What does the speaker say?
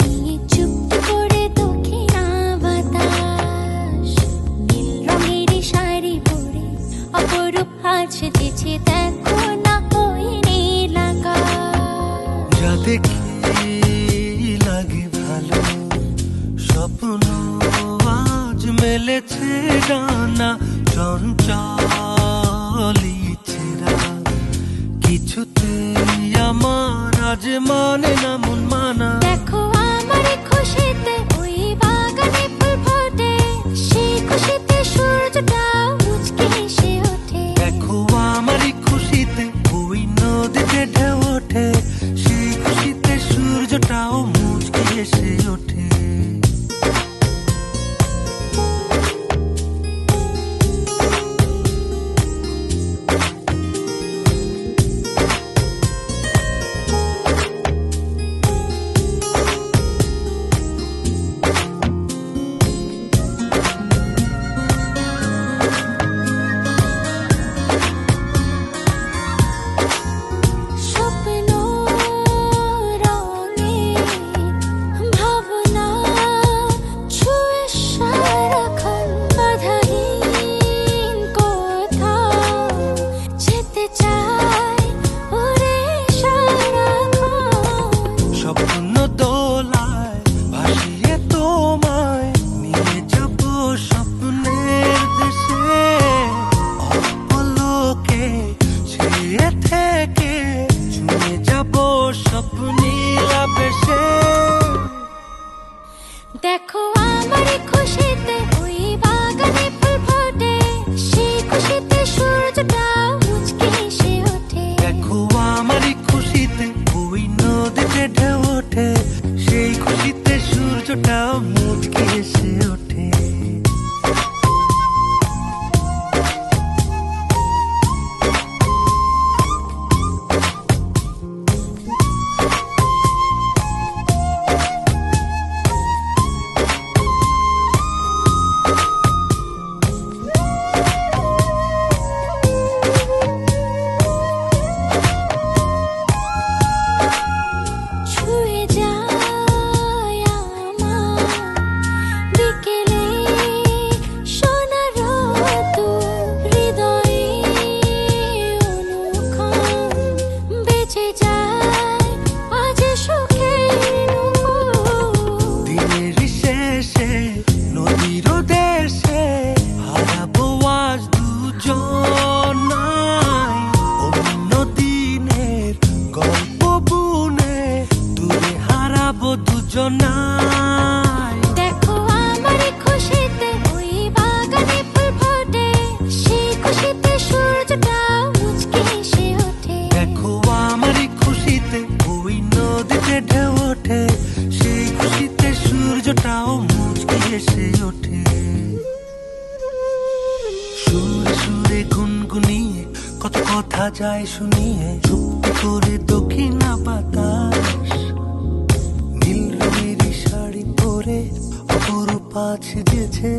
নিয়ে চুপ করে দক্ষিণা বাতাস নীল রঙের শাড়ি পরে অপরূপ আজ দিচ্ছে দেখো না ওই নীল রাতে কি লাগে ভালো, স্বপ্ন আজ মেলেছে ডানা, চঞ্চল tell নদীর দেশে হারাবো আজ দুজন অন্য দিনের গল্প বুনে দূরে হারাবো দুজনা কথা যায় শুনিয়ে চুপ করে দক্ষিণ বাতাস নীল রঙের শাড়ি পরে অপরূপ আছে যেছে